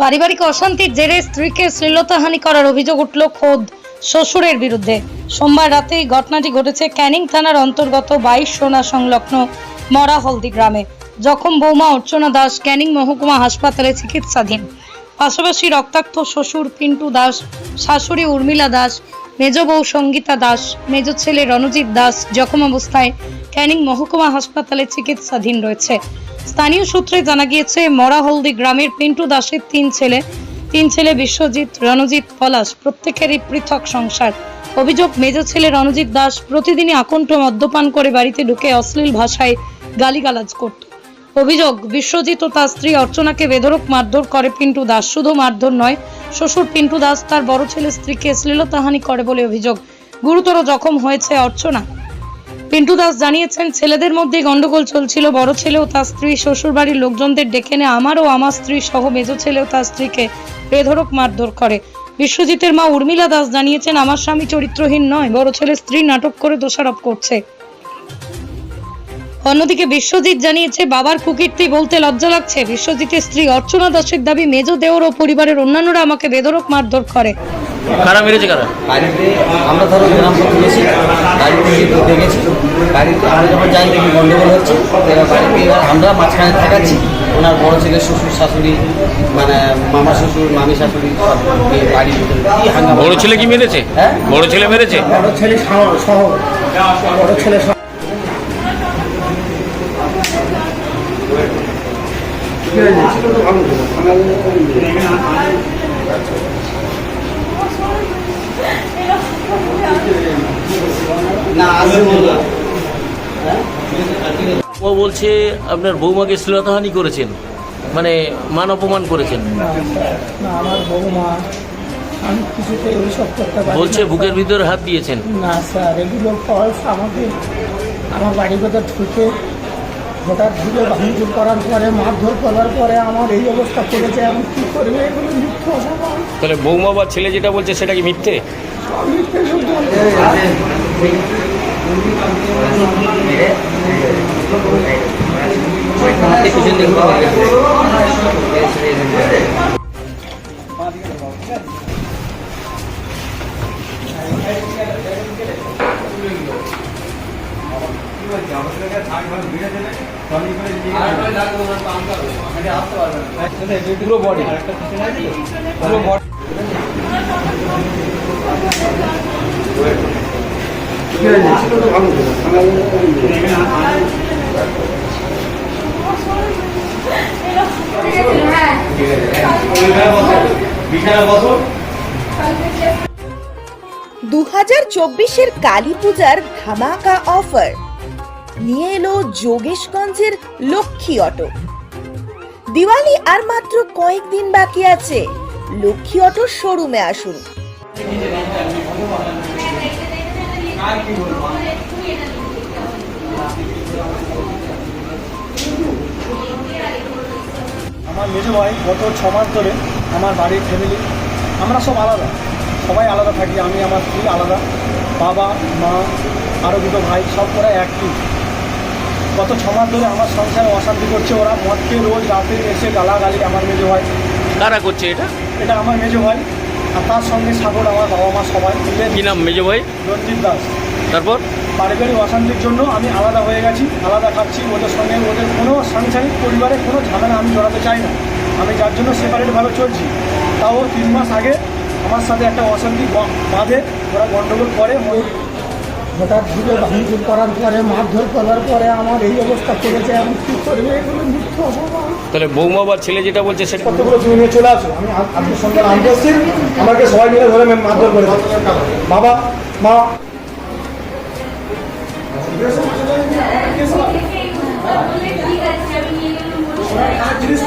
পারিবারিক অশান্তির জেরে স্ত্রীকে শ্লীলতাহানি করার অভিযোগ উঠল খোদ শ্বশুরের বিরুদ্ধে। সোমবার রাতে এই ঘটনাটি ঘটেছে ক্যানিং থানার অন্তর্গত বাইশ সোনা সংলগ্ন মরা হলদি গ্রামে। জখম বৌমা অর্চনা দাস ক্যানিং মহকুমা হাসপাতালে চিকিৎসাধীন। পাশাপাশি রক্তাক্ত শ্বশুর পিন্টু দাস, শাশুড়ি উর্মিলা দাস মেজ বউ সঙ্গীতা দাস, মেজ ছেলে রণজিৎ দাস জখম অবস্থায় ক্যানিং মহকুমা হাসপাতালে চিকিৎসাধীন রয়েছে। স্থানীয় সূত্রে জানা গিয়েছে, মরাহলদি গ্রামের পিন্টু দাসের তিন ছেলে তিন ছেলে বিশ্বজিৎ, রণজিৎ, পলাশ প্রত্যেকেরই পৃথক সংসার। অভিযোগ, মেজ ছেলে রণজিৎ দাস প্রতিদিনই আকণ্ঠ মদ্যপান করে বাড়িতে ঢুকে অশ্লীল ভাষায় গালিগালাজ করত। অভিযোগ, বিশ্বজিৎ ও তার স্ত্রী অর্চনাকে বেধরক মারধর করে পিন্টু দাস। শুধু মারধর নয় শ্বশুর পিন্টু দাস তার বড় ছেলে স্ত্রীকে শ্লীলতাহানি করে বলে অভিযোগ। গুরুতর জখম হয়েছে অর্চনা। পিন্টু দাস জানিয়েছেন, ছেলেদের মধ্যে গন্ডগোল চলছিল, বড় ছেলে ও তার স্ত্রী শ্বশুর বাড়ির লোকজনদের ডেকে এনে আমার ও আমার স্ত্রী সহ মেজ ছেলে ও তার স্ত্রীকে বেধরক মারধর করে। বিশ্বজিতের মা উর্মিলা দাস জানিয়েছেন, আমার স্বামী চরিত্রহীন নয়, বড় ছেলে স্ত্রী নাটক করে দোষারোপ করছে। অন্যদিকে বিশ্বজিৎ জানিয়েছে বাবার কুকীর্তি বলতে লজ্জা লাগছে। বিশ্বজিতের স্ত্রী অর্চনা দাসের দাবি মেজ দেওর ও পরিবারের অন্যান্যরা আমাকে বেধরক মারধর করে। কারা মেরেছে কারা? বাড়িতে আমরা ধরো গ্রাম গেছি বাড়িতে গিয়ে দেখেছি। বাড়িতে আমরা যখন যাই দেখি গন্ডগোল হচ্ছে। এবার বাড়িতে এবার আমরা মাঝখানে থাকাচ্ছি। ওনার বড় ছেলে শ্বশুর শাশুড়ি মানে মামা শ্বশুর মামি শাশুড়ি সব কি বড় ছেলে কি মেরেছে? হ্যাঁ? বড় ছেলে মেরেছে? বড় ছেলে সহ সহ। বড় ছেলে সহ না আসবে না ও বলছে আপনার বৌমাকে শ্লীলতাহানি করেছেন। মানে মান অপমান করেছেন আমার বৌমা আমি কিছুতে ওইসব করতে পারি বলছে বুকের ভিতরে হাত দিয়েছেন। না স্যার এগুলো ফলস আমাকে আমার বাড়ির ভেতর ঢুকে হঠাৎ ঢুকে ভাঙচুর করার পরে মারধর করার পরে আমার এই অবস্থা করেছে এখন কী করবে? এগুলো মিথ্যে তাহলে বৌমা বা ছেলে যেটা বলছে সেটা কি মিথ্যে? সব মিথ্যে শুধু পিছন দিকে দু হাজার চব্বিশের কালী পূজার ধামাকা অফার নিয়ে এলো যোগেশগঞ্জের লক্ষ্মী অটো। দিওয়ালি আর মাত্র কয়েকদিন বাকি আছে। লক্ষ্মী অটোর শোরুমে আসুন। আমার মেজো ভাই গত ছ মাস ধরে আমার বাড়ির ফ্যামিলি আমরা সব আলাদা। সবাই আলাদা থাকি, আমি, আমার স্ত্রী আলাদা। বাবা, মা, আরও দুটো ভাই, সব করা একই। গত ছ মাস ধরে আমার সংসারে অশান্তি করছে ওরা মদকে রোজ রাতে এসে গালাগালি আমার মেজো ভাই। কারা করছে এটা? এটা আমার মেজো ভাই আর তার সঙ্গে সাগর আমার বাবা মা সবাই মিলে কি নাম মেজো ভাই? রঞ্জিত দাস। তারপর? পারিবারিক অশান্তির জন্য আমি আলাদা হয়ে গেছি আলাদা খাচ্ছি ওদের সঙ্গে ওদের কোনো সাংসারিক পরিবারে কোনো ঝামেলা আমি জড়াতে চাই না। আমি যার জন্য সেপারেটভাবে চলছি তাও তিন মাস আগে আমার সাথে একটা অশান্তি বাঁধে। ওরা গণ্ডগোল করে হঠাৎ ঢুকে ভাঙচুর করার পরে মারধর করার পরে আমার এই অবস্থা করেছে আমি কি করবে? এগুলো মিথ্যে তাহলে বৌমা বা ছেলে যেটা বলছে সে কতগুলো তুমি নিয়ে চলে আসো? আমি আপনার সঙ্গে আনতে আমাকে সবাই মিলে ধরে মারধর করে বাবা মা। জিনিস